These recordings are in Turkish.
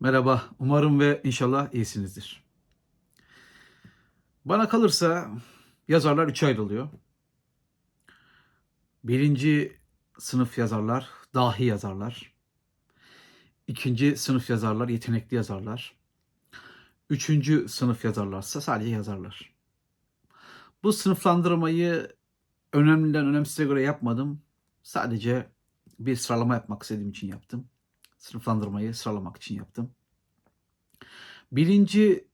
Merhaba, umarım ve inşallah iyisinizdir. Bana kalırsa yazarlar üçe ayrılıyor. Birinci sınıf yazarlar, dahi yazarlar. İkinci sınıf yazarlar, yetenekli yazarlar. Üçüncü sınıf yazarlarsa sadece yazarlar. Bu sınıflandırmayı önemliden önemsize göre yapmadım. Sadece bir sıralama yapmak istediğim için yaptım. Sınıflandırmayı sıralamak için yaptım. Birinci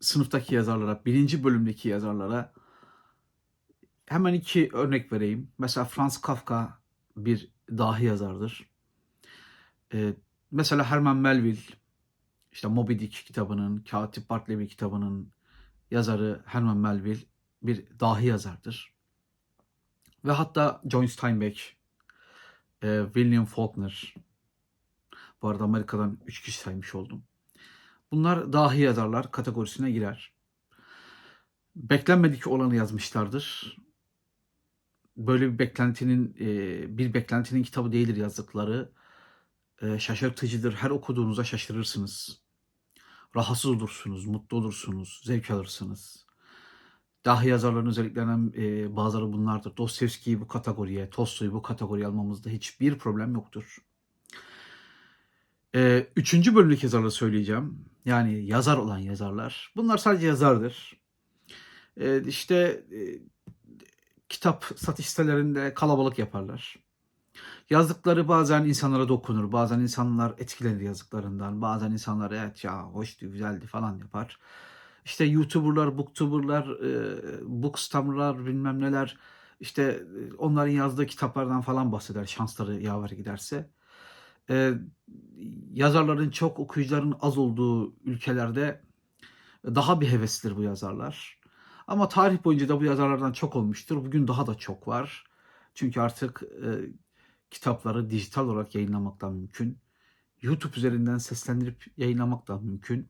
sınıftaki yazarlara, birinci bölümdeki yazarlara hemen iki örnek vereyim. Mesela Franz Kafka bir dahi yazardır. Ee, mesela Herman Melville, işte Moby Dick kitabının, Katip Bartleby kitabının yazarı Herman Melville bir dahi yazardır. Ve hatta John Steinbeck, e, William Faulkner, bu arada Amerika'dan 3 kişi saymış oldum. Bunlar dahi yazarlar kategorisine girer. Beklenmedik olanı yazmışlardır. Böyle bir beklentinin e, bir beklentinin kitabı değildir yazdıkları. E, şaşırtıcıdır. Her okuduğunuzda şaşırırsınız. Rahatsız olursunuz, mutlu olursunuz, zevk alırsınız. Dahi yazarların özelliklerinden e, bazıları bunlardır. Dostoyevski'yi bu kategoriye, Tolstoy'u bu kategoriye almamızda hiçbir problem yoktur. E, üçüncü bölümdeki yazarları söyleyeceğim. Yani yazar olan yazarlar. Bunlar sadece yazardır. E, işte e, kitap satış sitelerinde kalabalık yaparlar. Yazdıkları bazen insanlara dokunur. Bazen insanlar etkilenir yazdıklarından. Bazen insanlar evet ya hoştu, güzeldi falan yapar. İşte YouTuber'lar, Booktuber'lar, e, Bookstamer'lar bilmem neler işte e, onların yazdığı kitaplardan falan bahseder şansları yaver giderse. E, yazarların çok, okuyucuların az olduğu ülkelerde daha bir heveslidir bu yazarlar. Ama tarih boyunca da bu yazarlardan çok olmuştur. Bugün daha da çok var. Çünkü artık e, kitapları dijital olarak yayınlamak da mümkün. YouTube üzerinden seslendirip yayınlamak da mümkün.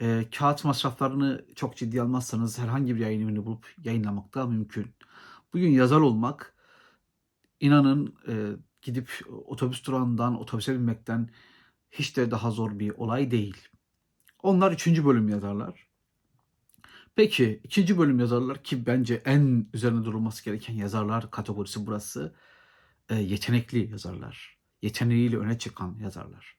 E, kağıt masraflarını çok ciddi almazsanız herhangi bir yayın evini bulup yayınlamak da mümkün. Bugün yazar olmak inanın e, gidip otobüs durağından otobüse binmekten hiç de daha zor bir olay değil. Onlar üçüncü bölüm yazarlar. Peki ikinci bölüm yazarlar ki bence en üzerine durulması gereken yazarlar kategorisi burası. E, yetenekli yazarlar. Yeteneğiyle öne çıkan yazarlar.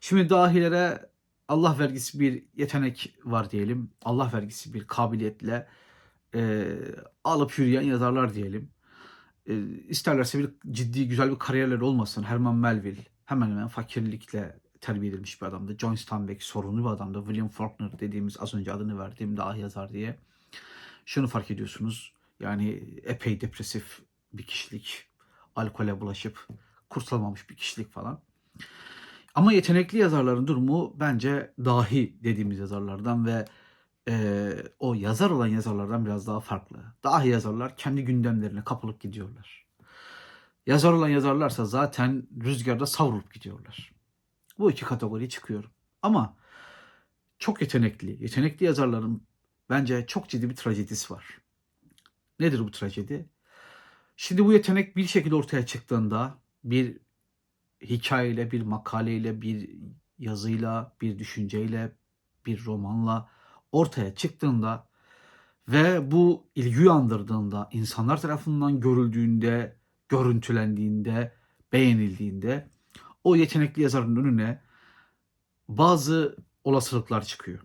Şimdi dahilere Allah vergisi bir yetenek var diyelim. Allah vergisi bir kabiliyetle e, alıp yürüyen yazarlar diyelim. E, isterlerse bir ciddi güzel bir kariyerleri olmasın. Herman Melville hemen hemen fakirlikle terbiye edilmiş bir adamdı. John Steinbeck sorunlu bir adamdı. William Faulkner dediğimiz az önce adını verdiğim dahi yazar diye. Şunu fark ediyorsunuz. Yani epey depresif bir kişilik. Alkole bulaşıp kurtulamamış bir kişilik falan. Ama yetenekli yazarların durumu bence dahi dediğimiz yazarlardan ve e, o yazar olan yazarlardan biraz daha farklı. Dahi yazarlar kendi gündemlerine kapılıp gidiyorlar. Yazar olan yazarlarsa zaten rüzgarda savrulup gidiyorlar. Bu iki kategoriye çıkıyorum. Ama çok yetenekli, yetenekli yazarların bence çok ciddi bir trajedisi var. Nedir bu trajedi? Şimdi bu yetenek bir şekilde ortaya çıktığında bir hikayeyle, bir makaleyle, bir yazıyla, bir düşünceyle, bir romanla ortaya çıktığında ve bu ilgi uyandırdığında, insanlar tarafından görüldüğünde, görüntülendiğinde, beğenildiğinde o yetenekli yazarın önüne bazı olasılıklar çıkıyor.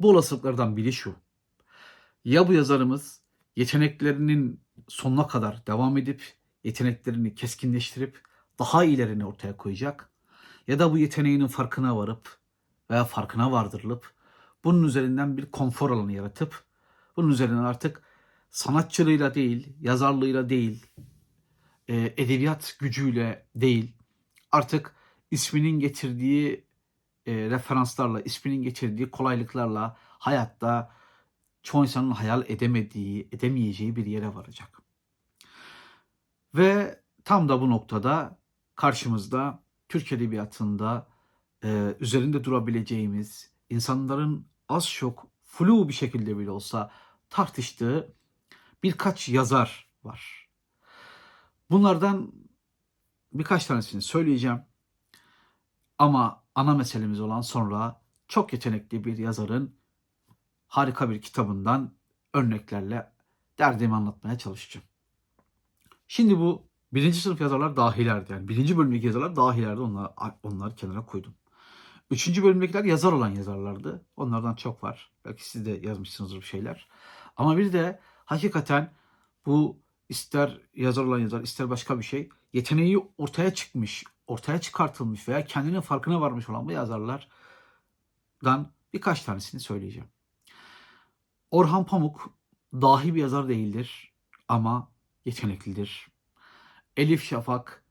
Bu olasılıklardan biri şu. Ya bu yazarımız yeteneklerinin sonuna kadar devam edip yeteneklerini keskinleştirip daha ilerini ortaya koyacak ya da bu yeteneğinin farkına varıp veya farkına vardırılıp bunun üzerinden bir konfor alanı yaratıp bunun üzerinden artık sanatçılığıyla değil, yazarlığıyla değil, e, edebiyat gücüyle değil, artık isminin getirdiği e, referanslarla, isminin getirdiği kolaylıklarla hayatta çoğu insanın hayal edemediği, edemeyeceği bir yere varacak. Ve tam da bu noktada karşımızda Türk Edebiyatı'nda e, üzerinde durabileceğimiz, insanların az çok flu bir şekilde bile olsa tartıştığı birkaç yazar var. Bunlardan birkaç tanesini söyleyeceğim. Ama ana meselemiz olan sonra çok yetenekli bir yazarın harika bir kitabından örneklerle derdimi anlatmaya çalışacağım. Şimdi bu birinci sınıf yazarlar dahilerdi. Yani birinci bölümdeki yazarlar dahilerdi. Onlar, onları kenara koydum. Üçüncü bölümdekiler yazar olan yazarlardı. Onlardan çok var. Belki siz de yazmışsınızdır bir şeyler. Ama bir de hakikaten bu ister yazar olan yazar ister başka bir şey yeteneği ortaya çıkmış, ortaya çıkartılmış veya kendinin farkına varmış olan bu yazarlardan birkaç tanesini söyleyeceğim. Orhan Pamuk dahi bir yazar değildir ama yeteneklidir. Elif Şafak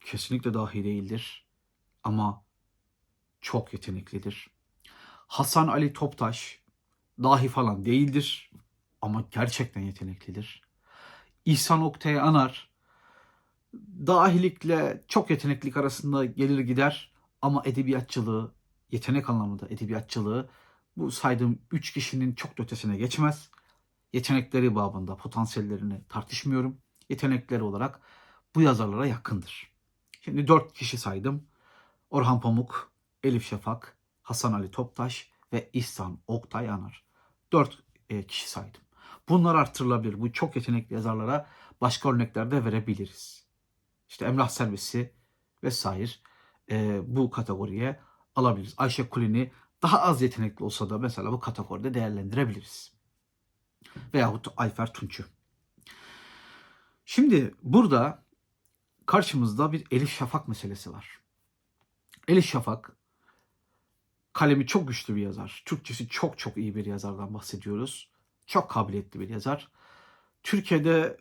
kesinlikle dahi değildir ama çok yeteneklidir. Hasan Ali Toptaş dahi falan değildir ama gerçekten yeteneklidir. İhsan Oktay Anar dahilikle çok yeteneklik arasında gelir gider ama edebiyatçılığı, yetenek anlamında edebiyatçılığı bu saydığım üç kişinin çok ötesine geçmez. Yetenekleri babında potansiyellerini tartışmıyorum. Yetenekleri olarak bu yazarlara yakındır. Şimdi dört kişi saydım. Orhan Pamuk, Elif Şafak, Hasan Ali Toptaş ve İhsan Oktay Anar. Dört e, kişi saydım. Bunlar artırılabilir. Bu çok yetenekli yazarlara başka örnekler de verebiliriz. İşte Emrah Servisi vesaire e, bu kategoriye alabiliriz. Ayşe Kulini daha az yetenekli olsa da mesela bu kategoride değerlendirebiliriz. Veyahut Ayfer Tunç'u. Şimdi burada karşımızda bir Elif Şafak meselesi var. Elif Şafak kalemi çok güçlü bir yazar. Türkçesi çok çok iyi bir yazardan bahsediyoruz. Çok kabiliyetli bir yazar. Türkiye'de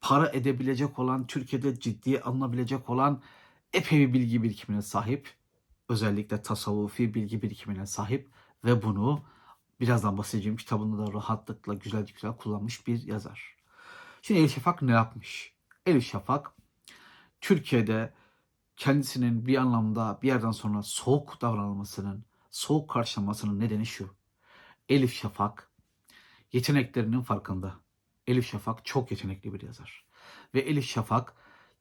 para edebilecek olan, Türkiye'de ciddiye alınabilecek olan epey bir bilgi birikimine sahip. Özellikle tasavvufi bilgi birikimine sahip ve bunu birazdan bahsedeceğim kitabında da rahatlıkla güzel güzel kullanmış bir yazar. Şimdi Elif Şafak ne yapmış? Elif Şafak Türkiye'de kendisinin bir anlamda bir yerden sonra soğuk davranılmasının, soğuk karşılamasının nedeni şu. Elif Şafak yeteneklerinin farkında. Elif Şafak çok yetenekli bir yazar. Ve Elif Şafak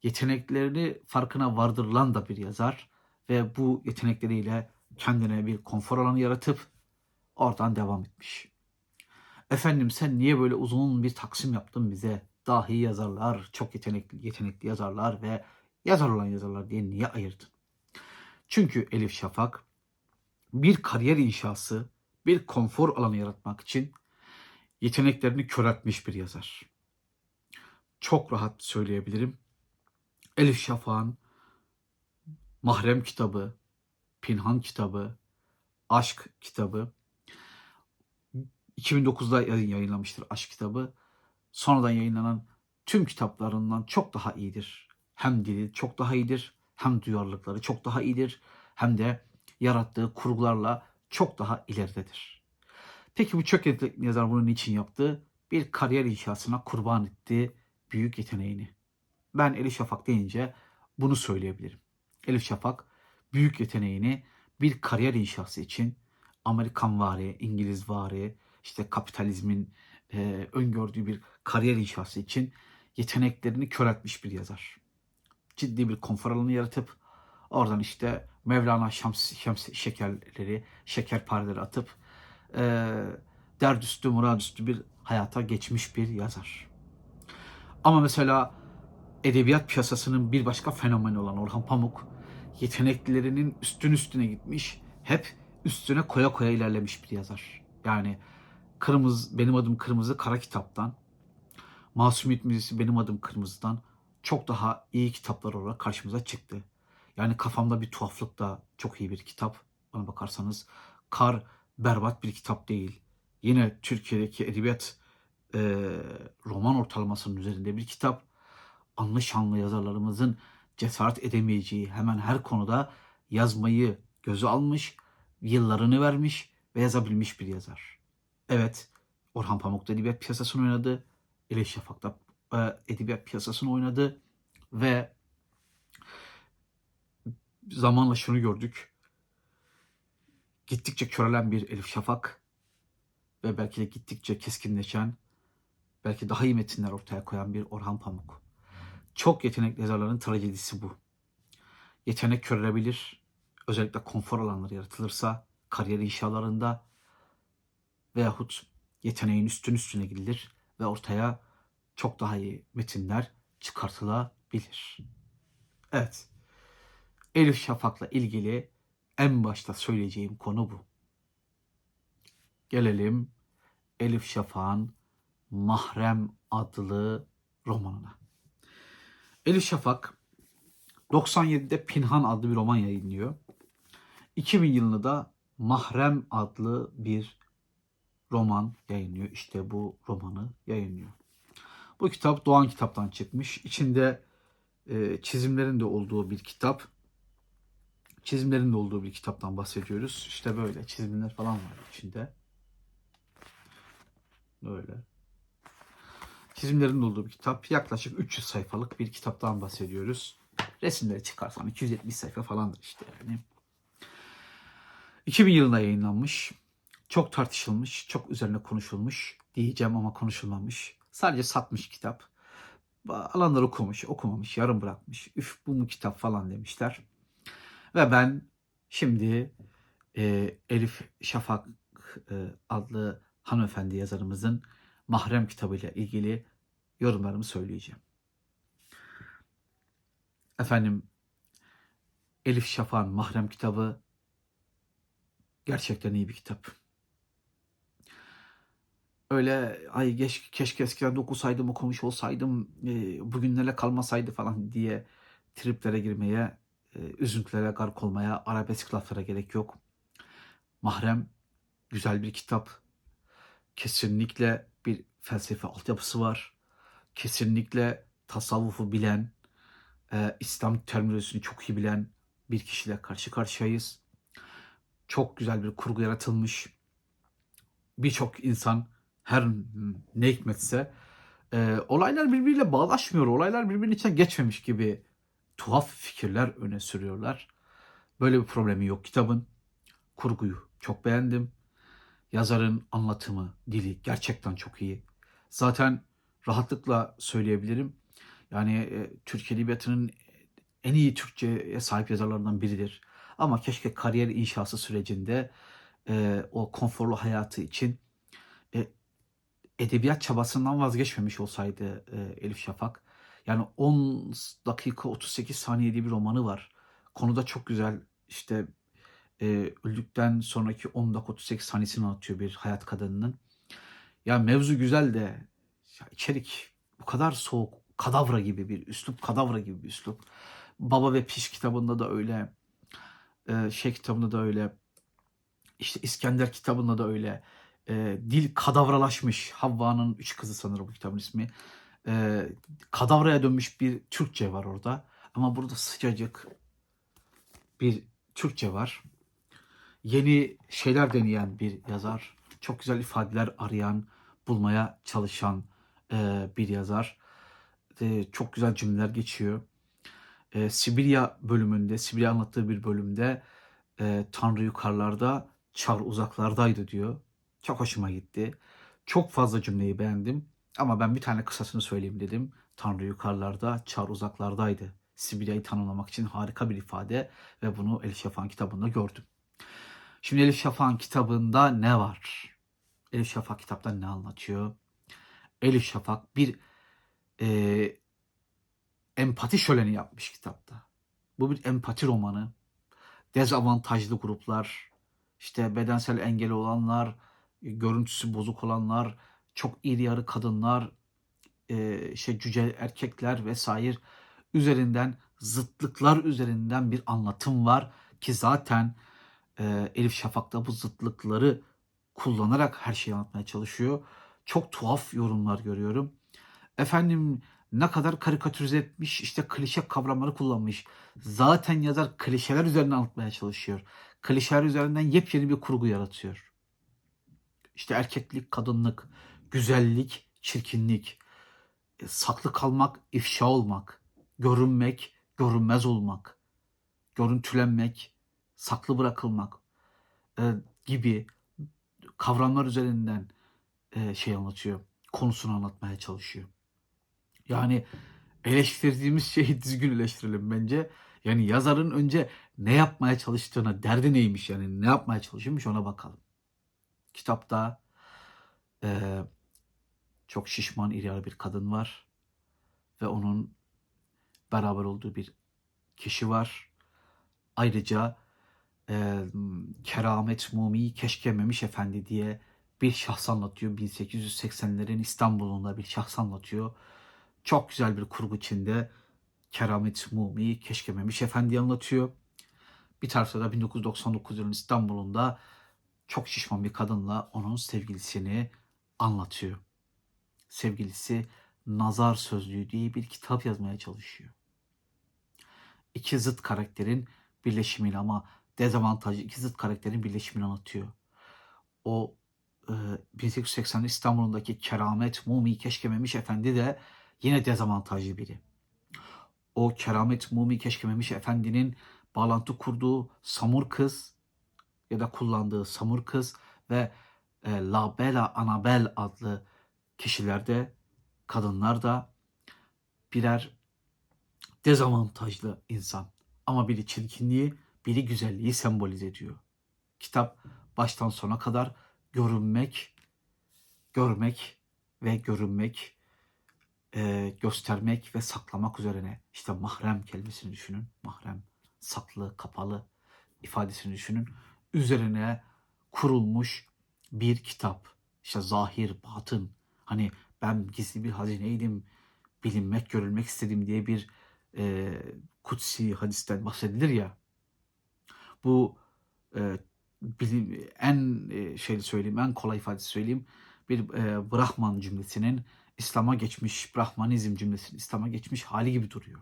yeteneklerini farkına vardırılan da bir yazar. Ve bu yetenekleriyle kendine bir konfor alanı yaratıp oradan devam etmiş. Efendim sen niye böyle uzun bir taksim yaptın bize? Dahi yazarlar, çok yetenekli, yetenekli yazarlar ve yazar olan yazarlar diye niye ayırdın? Çünkü Elif Şafak bir kariyer inşası, bir konfor alanı yaratmak için yeteneklerini köreltmiş bir yazar. Çok rahat söyleyebilirim. Elif Şafak'ın Mahrem kitabı, Pinhan kitabı, Aşk kitabı 2009'da yayınlamıştır Aşk kitabı. Sonradan yayınlanan tüm kitaplarından çok daha iyidir. Hem dili çok daha iyidir, hem duyarlılıkları çok daha iyidir, hem de yarattığı kurgularla çok daha ileridedir. Peki bu yetenekli yazar bunu niçin yaptı? Bir kariyer inşasına kurban etti büyük yeteneğini. Ben Elif Şafak deyince bunu söyleyebilirim. Elif Şafak büyük yeteneğini bir kariyer inşası için Amerikan vari, İngiliz vari, işte kapitalizmin e, öngördüğü bir kariyer inşası için yeteneklerini köreltmiş bir yazar. Ciddi bir konfor alanı yaratıp oradan işte Mevlana Şams, Şems şekerleri, şekerpareleri atıp e, derdüstü, muradüstü bir hayata geçmiş bir yazar. Ama mesela edebiyat piyasasının bir başka fenomeni olan Orhan Pamuk yeteneklerinin üstün üstüne gitmiş, hep üstüne koya koya ilerlemiş bir yazar. Yani Kırmızı, Benim Adım Kırmızı Kara Kitap'tan, Masumiyet Müzesi Benim Adım Kırmızı'dan çok daha iyi kitaplar olarak karşımıza çıktı. Yani kafamda bir tuhaflık da çok iyi bir kitap. Bana bakarsanız Kar berbat bir kitap değil. Yine Türkiye'deki edebiyat e, roman ortalamasının üzerinde bir kitap. Anlı şanlı yazarlarımızın cesaret edemeyeceği hemen her konuda yazmayı göze almış, yıllarını vermiş ve yazabilmiş bir yazar. Evet, Orhan Pamuk da edebiyat piyasasını oynadı. Elif Şafak da e, edebiyat piyasasını oynadı. Ve zamanla şunu gördük. Gittikçe körelen bir Elif Şafak ve belki de gittikçe keskinleşen, belki daha iyi metinler ortaya koyan bir Orhan Pamuk. Çok yetenekli yazarların trajedisi bu. Yetenek körelebilir. özellikle konfor alanları yaratılırsa kariyer inşalarında veyahut yeteneğin üstün üstüne gidilir ve ortaya çok daha iyi metinler çıkartılabilir. Evet. Elif Şafak'la ilgili en başta söyleyeceğim konu bu. Gelelim Elif Şafak'ın Mahrem adlı romanına. Elif Şafak 97'de Pinhan adlı bir roman yayınlıyor. 2000 yılında da Mahrem adlı bir roman yayınlıyor. İşte bu romanı yayınlıyor. Bu kitap Doğan kitaptan çıkmış. İçinde e, çizimlerin de olduğu bir kitap. Çizimlerin de olduğu bir kitaptan bahsediyoruz. İşte böyle çizimler falan var içinde. Böyle. Çizimlerin de olduğu bir kitap. Yaklaşık 300 sayfalık bir kitaptan bahsediyoruz. Resimleri çıkarsan 270 sayfa falandır işte yani. 2000 yılında yayınlanmış. Çok tartışılmış, çok üzerine konuşulmuş diyeceğim ama konuşulmamış. Sadece satmış kitap. Alanlar okumuş, okumamış, yarım bırakmış. Üf bu mu kitap falan demişler. Ve ben şimdi e, Elif Şafak e, adlı hanımefendi yazarımızın Mahrem kitabıyla ilgili yorumlarımı söyleyeceğim. Efendim Elif Şafak'ın Mahrem kitabı gerçekten iyi bir kitap. Öyle ay geç, keşke eskiden de okusaydım okumuş olsaydım e, bugünlere kalmasaydı falan diye triplere girmeye, e, üzüntülere gark olmaya, arabesk laflara gerek yok. Mahrem güzel bir kitap. Kesinlikle bir felsefe altyapısı var. Kesinlikle tasavvufu bilen, e, İslam terminolojisini çok iyi bilen bir kişiyle karşı karşıyayız. Çok güzel bir kurgu yaratılmış. Birçok insan her ne hikmetse e, olaylar birbiriyle bağlaşmıyor. Olaylar birbirinin içine geçmemiş gibi tuhaf fikirler öne sürüyorlar. Böyle bir problemi yok kitabın. Kurguyu çok beğendim. Yazarın anlatımı, dili gerçekten çok iyi. Zaten rahatlıkla söyleyebilirim. Yani e, Türk Edebiyatı'nın en iyi Türkçe'ye sahip yazarlarından biridir. Ama keşke kariyer inşası sürecinde e, o konforlu hayatı için e, edebiyat çabasından vazgeçmemiş olsaydı e, Elif Şafak. Yani 10 dakika 38 saniyede bir romanı var. Konuda çok güzel işte e, öldükten sonraki 10 dakika 38 saniyesini anlatıyor bir hayat kadınının. Ya mevzu güzel de ya içerik bu kadar soğuk, kadavra gibi bir üslup, kadavra gibi bir üslup. Baba ve Piş kitabında da öyle, e, şey kitabında da öyle, işte İskender kitabında da öyle. E, dil kadavralaşmış. Havva'nın üç kızı sanırım bu kitabın ismi. E, kadavraya dönmüş bir Türkçe var orada. Ama burada sıcacık bir Türkçe var. Yeni şeyler deneyen bir yazar. Çok güzel ifadeler arayan, bulmaya çalışan e, bir yazar. E, çok güzel cümleler geçiyor. E, Sibirya bölümünde, Sibirya anlattığı bir bölümde e, Tanrı yukarılarda, Çar uzaklardaydı diyor. Çok hoşuma gitti. Çok fazla cümleyi beğendim. Ama ben bir tane kısasını söyleyeyim dedim. Tanrı yukarılarda, Çar uzaklardaydı. Sibirya'yı tanımlamak için harika bir ifade ve bunu Elif Şafak'ın kitabında gördüm. Şimdi Elif Şafak'ın kitabında ne var? Elif Şafak kitapta ne anlatıyor? Elif Şafak bir e, empati şöleni yapmış kitapta. Bu bir empati romanı. Dezavantajlı gruplar, işte bedensel engeli olanlar, görüntüsü bozuk olanlar, çok iri yarı kadınlar, e, şey cüce erkekler vesaire üzerinden zıtlıklar üzerinden bir anlatım var ki zaten e, Elif Şafak'ta bu zıtlıkları kullanarak her şeyi anlatmaya çalışıyor. Çok tuhaf yorumlar görüyorum. Efendim ne kadar karikatürize etmiş, işte klişe kavramları kullanmış. Zaten yazar klişeler üzerine anlatmaya çalışıyor. Klişeler üzerinden yepyeni bir kurgu yaratıyor. İşte erkeklik, kadınlık, güzellik, çirkinlik, e, saklı kalmak, ifşa olmak, görünmek, görünmez olmak, görüntülenmek, saklı bırakılmak e, gibi kavramlar üzerinden e, şey anlatıyor, konusunu anlatmaya çalışıyor. Yani eleştirdiğimiz şeyi düzgün eleştirelim bence. Yani yazarın önce ne yapmaya çalıştığına, derdi neymiş yani ne yapmaya çalışıyormuş ona bakalım. Kitapta eee, çok şişman iri bir kadın var ve onun beraber olduğu bir kişi var. Ayrıca eee, Keramet Mumi Keşke Memiş Efendi diye bir şahs anlatıyor. 1880'lerin İstanbul'unda bir şahs anlatıyor. Çok güzel bir kurgu içinde Keramet Mumi Keşke Memiş Efendi anlatıyor. Bir tarafta da 1999 yılının İstanbul'unda çok şişman bir kadınla onun sevgilisini anlatıyor. Sevgilisi Nazar Sözlüğü diye bir kitap yazmaya çalışıyor. İki zıt karakterin birleşimini ama dezavantajlı iki zıt karakterin birleşimini anlatıyor. O e, 1880 İstanbul'undaki Keramet Mumi Keşkememiş Efendi de yine dezavantajlı biri. O Keramet Mumi Keşkememiş Efendi'nin bağlantı kurduğu Samur kız ya da kullandığı Samur kız ve e, La Bella Annabel adlı kişilerde kadınlar da birer dezavantajlı insan. Ama biri çirkinliği, biri güzelliği sembolize ediyor. Kitap baştan sona kadar görünmek, görmek ve görünmek, e, göstermek ve saklamak üzerine. İşte mahrem kelimesini düşünün. Mahrem, saklı, kapalı ifadesini düşünün. Üzerine kurulmuş bir kitap. İşte zahir, batın. Hani ben gizli bir hazineydim, bilinmek, görülmek istedim diye bir e, kutsi hadisten bahsedilir ya. Bu e, bilim, en e, şeyli söyleyeyim, en kolay ifadesi söyleyeyim. Bir e, Brahman cümlesinin İslam'a geçmiş, Brahmanizm cümlesinin İslam'a geçmiş hali gibi duruyor.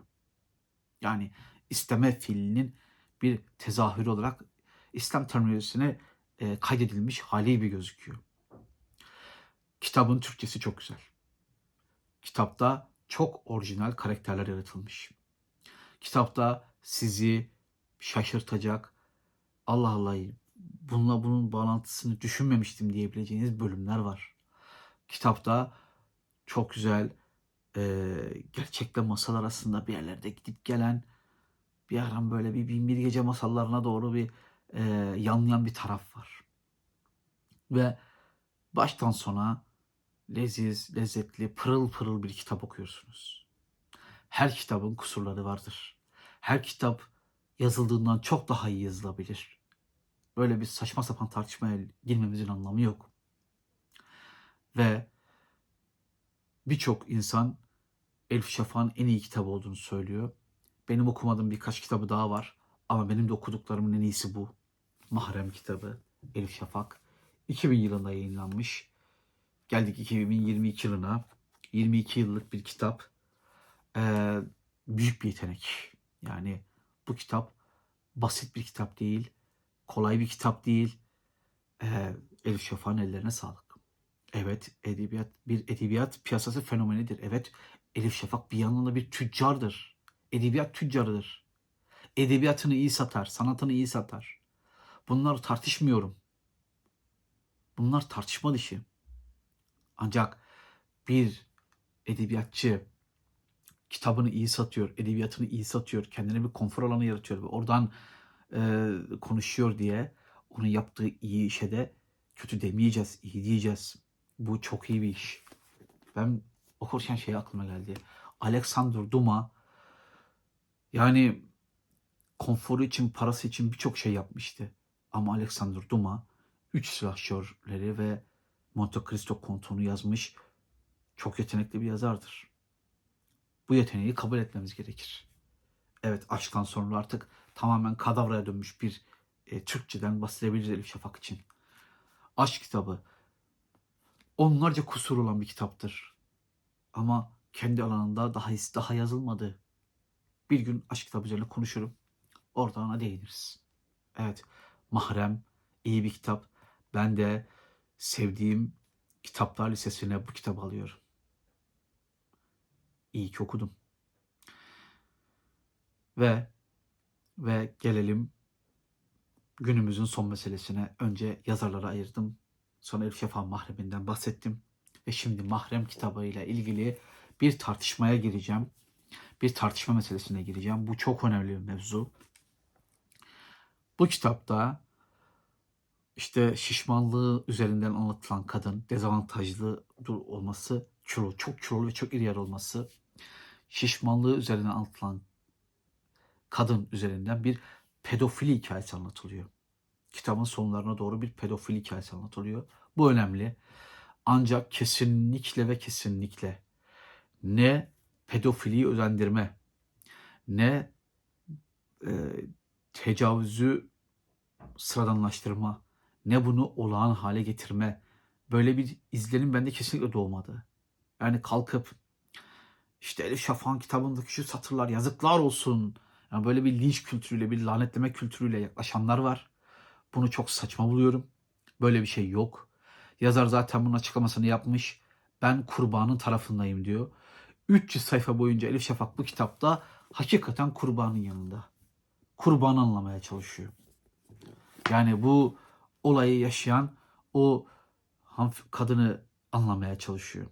Yani isteme fiilinin bir tezahürü olarak İslam terminolojisine e, kaydedilmiş hali gibi gözüküyor. Kitabın Türkçesi çok güzel. Kitapta çok orijinal karakterler yaratılmış. Kitapta sizi şaşırtacak, Allah Allah bununla bunun bağlantısını düşünmemiştim diyebileceğiniz bölümler var. Kitapta çok güzel e, gerçekle masal arasında bir yerlerde gidip gelen bir aram böyle bir bin bir gece masallarına doğru bir e, yanlayan bir taraf var. Ve baştan sona leziz, lezzetli, pırıl pırıl bir kitap okuyorsunuz. Her kitabın kusurları vardır. Her kitap yazıldığından çok daha iyi yazılabilir. Böyle bir saçma sapan tartışmaya girmemizin anlamı yok. Ve birçok insan Elif Şafak'ın en iyi kitabı olduğunu söylüyor. Benim okumadığım birkaç kitabı daha var. Ama benim de okuduklarımın en iyisi bu. Mahrem kitabı Elif Şafak. 2000 yılında yayınlanmış. Geldik 2022 yılına. 22 yıllık bir kitap. Ee, büyük bir yetenek. Yani bu kitap basit bir kitap değil. Kolay bir kitap değil. Ee, Elif Şafak'ın ellerine sağlık. Evet edebiyat bir edebiyat piyasası fenomenidir. Evet Elif Şafak bir yandan da bir tüccardır. Edebiyat tüccarıdır. Edebiyatını iyi satar, sanatını iyi satar. Bunları tartışmıyorum. Bunlar tartışma dışı. Ancak bir edebiyatçı kitabını iyi satıyor, edebiyatını iyi satıyor, kendine bir konfor alanı yaratıyor ve oradan e, konuşuyor diye onun yaptığı iyi işe de kötü demeyeceğiz, iyi diyeceğiz. Bu çok iyi bir iş. Ben okurken şey aklıma geldi. Alexander Duma yani konforu için, parası için birçok şey yapmıştı. Ama Alexander Duma Üç Silahşörleri ve Monte Cristo Kontu'nu yazmış çok yetenekli bir yazardır. Bu yeteneği kabul etmemiz gerekir. Evet aşktan sonra artık tamamen kadavraya dönmüş bir e, Türkçeden bahsedebiliriz Elif Şafak için. Aşk kitabı onlarca kusur olan bir kitaptır. Ama kendi alanında daha daha yazılmadı. Bir gün aşk kitabı üzerine konuşurum. Orada ona değiniriz. Evet, Mahrem iyi bir kitap. Ben de sevdiğim kitaplar listesine bu kitabı alıyorum. İyi ki okudum. Ve ve gelelim günümüzün son meselesine. Önce yazarlara ayırdım. Sonra Elif Şafak Mahrem'inden bahsettim. Ve şimdi Mahrem kitabıyla ilgili bir tartışmaya gireceğim. Bir tartışma meselesine gireceğim. Bu çok önemli bir mevzu. Bu kitapta işte şişmanlığı üzerinden anlatılan kadın, dezavantajlı olması, kilo, çok kilolu ve çok iri yarı olması, şişmanlığı üzerinden anlatılan kadın üzerinden bir pedofili hikayesi anlatılıyor. Kitabın sonlarına doğru bir pedofili hikayesi anlatılıyor. Bu önemli. Ancak kesinlikle ve kesinlikle ne pedofiliyi özendirme, ne e, tecavüzü sıradanlaştırma, ne bunu olağan hale getirme böyle bir izlenim bende kesinlikle doğmadı. Yani kalkıp işte Elif Şafak'ın kitabındaki şu satırlar yazıklar olsun. Yani böyle bir linç kültürüyle, bir lanetleme kültürüyle yaklaşanlar var. Bunu çok saçma buluyorum. Böyle bir şey yok. Yazar zaten bunun açıklamasını yapmış. Ben kurbanın tarafındayım diyor. 300 sayfa boyunca Elif Şafak bu kitapta hakikaten kurbanın yanında. Kurbanı anlamaya çalışıyor. Yani bu olayı yaşayan o kadını anlamaya çalışıyor.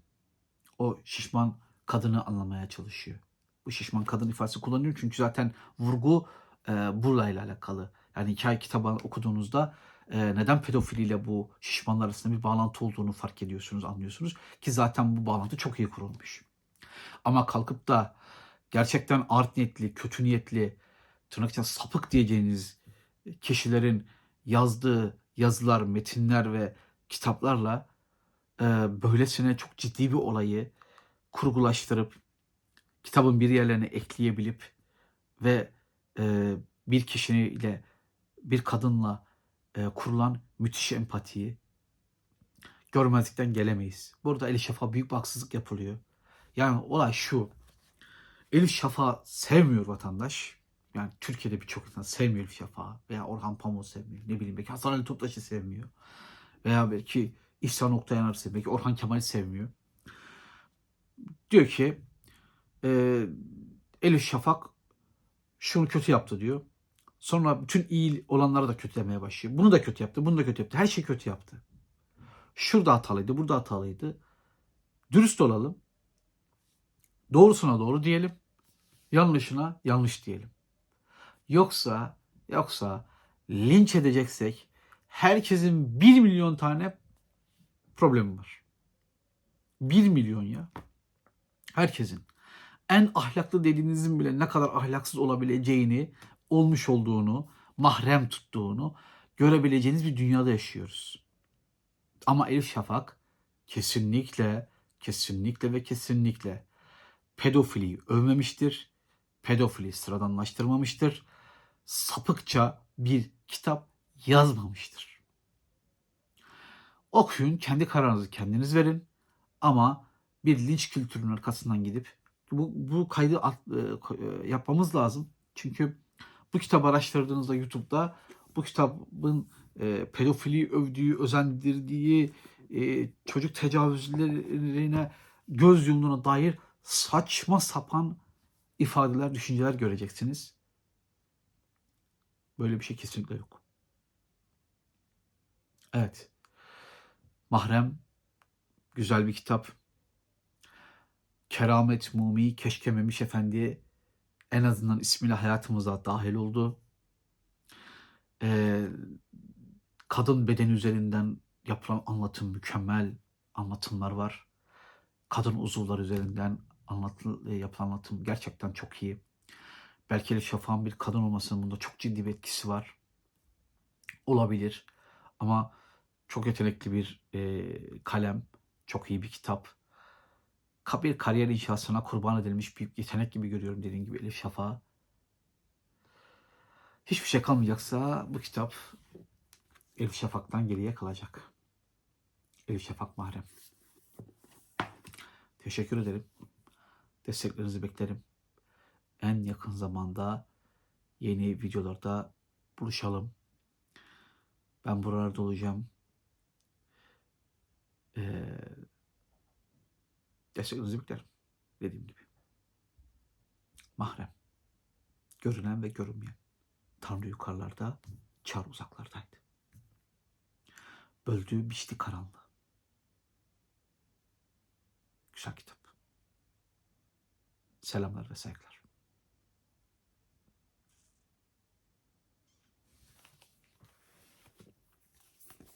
O şişman kadını anlamaya çalışıyor. Bu şişman kadın ifadesi kullanıyor çünkü zaten vurgu e, burayla alakalı. Yani hikaye kitabı okuduğunuzda e, neden pedofiliyle bu şişmanlar arasında bir bağlantı olduğunu fark ediyorsunuz, anlıyorsunuz. Ki zaten bu bağlantı çok iyi kurulmuş. Ama kalkıp da gerçekten art niyetli, kötü niyetli, tırnak içinde sapık diyeceğiniz kişilerin yazdığı yazılar, metinler ve kitaplarla e, böylesine çok ciddi bir olayı kurgulaştırıp kitabın bir yerlerine ekleyebilip ve e, bir kişiyle bir kadınla e, kurulan müthiş empatiyi görmezlikten gelemeyiz. Burada Elif Şafak'a büyük bir haksızlık yapılıyor. Yani olay şu. Elif Şafak'ı sevmiyor vatandaş. Yani Türkiye'de birçok insan sevmiyor Elif Şafak'ı. Veya Orhan Pamuk'u sevmiyor. Ne bileyim belki Hasan Ali Toptaş'ı sevmiyor. Veya belki İhsan Oktayanar'ı sevmiyor. Belki Orhan Kemal'i sevmiyor. Diyor ki e, Elif Şafak şunu kötü yaptı diyor. Sonra bütün iyi olanları da kötülemeye başlıyor. Bunu da kötü yaptı, bunu da kötü yaptı. Her şeyi kötü yaptı. Şurada hatalıydı, burada hatalıydı. Dürüst olalım. Doğrusuna doğru diyelim. Yanlışına yanlış diyelim. Yoksa yoksa linç edeceksek herkesin 1 milyon tane problemi var. 1 milyon ya. Herkesin. En ahlaklı dediğinizin bile ne kadar ahlaksız olabileceğini, olmuş olduğunu, mahrem tuttuğunu görebileceğiniz bir dünyada yaşıyoruz. Ama Elif Şafak kesinlikle, kesinlikle ve kesinlikle pedofiliyi övmemiştir. Pedofili sıradanlaştırmamıştır. Sapıkça bir kitap yazmamıştır. Okuyun, kendi kararınızı kendiniz verin. Ama bir linç kültürünün arkasından gidip bu, bu kaydı at- e, e, yapmamız lazım. Çünkü bu kitabı araştırdığınızda YouTube'da bu kitabın e, pedofili övdüğü, özendirdiği, e, çocuk tecavüzlerine göz yumduğuna dair saçma sapan ifadeler, düşünceler göreceksiniz. Böyle bir şey kesinlikle yok. Evet. Mahrem güzel bir kitap. Keramet Mumi Keşke Memiş Efendi en azından ismiyle hayatımıza dahil oldu. Ee, kadın bedeni üzerinden yapılan anlatım mükemmel anlatımlar var. Kadın uzuvlar üzerinden anlatı, yapılan anlatım gerçekten çok iyi. Belki Elif Şafak'ın bir kadın olmasının bunda çok ciddi bir etkisi var. Olabilir. Ama çok yetenekli bir e, kalem, çok iyi bir kitap. Bir kariyer inşasına kurban edilmiş bir yetenek gibi görüyorum dediğim gibi Elif Şafak'ı. Hiçbir şey kalmayacaksa bu kitap Elif Şafak'tan geriye kalacak. Elif Şafak Mahrem. Teşekkür ederim. Desteklerinizi beklerim. En yakın zamanda yeni videolarda buluşalım. Ben buralarda olacağım. Ee, desteklerinizi beklerim. Dediğim gibi. Mahrem. Görünen ve görünmeyen. Tanrı yukarılarda, çar uzaklardaydı. Böldüğü biçti karanlığı. Güzel kitap. Selamlar ve saygılar.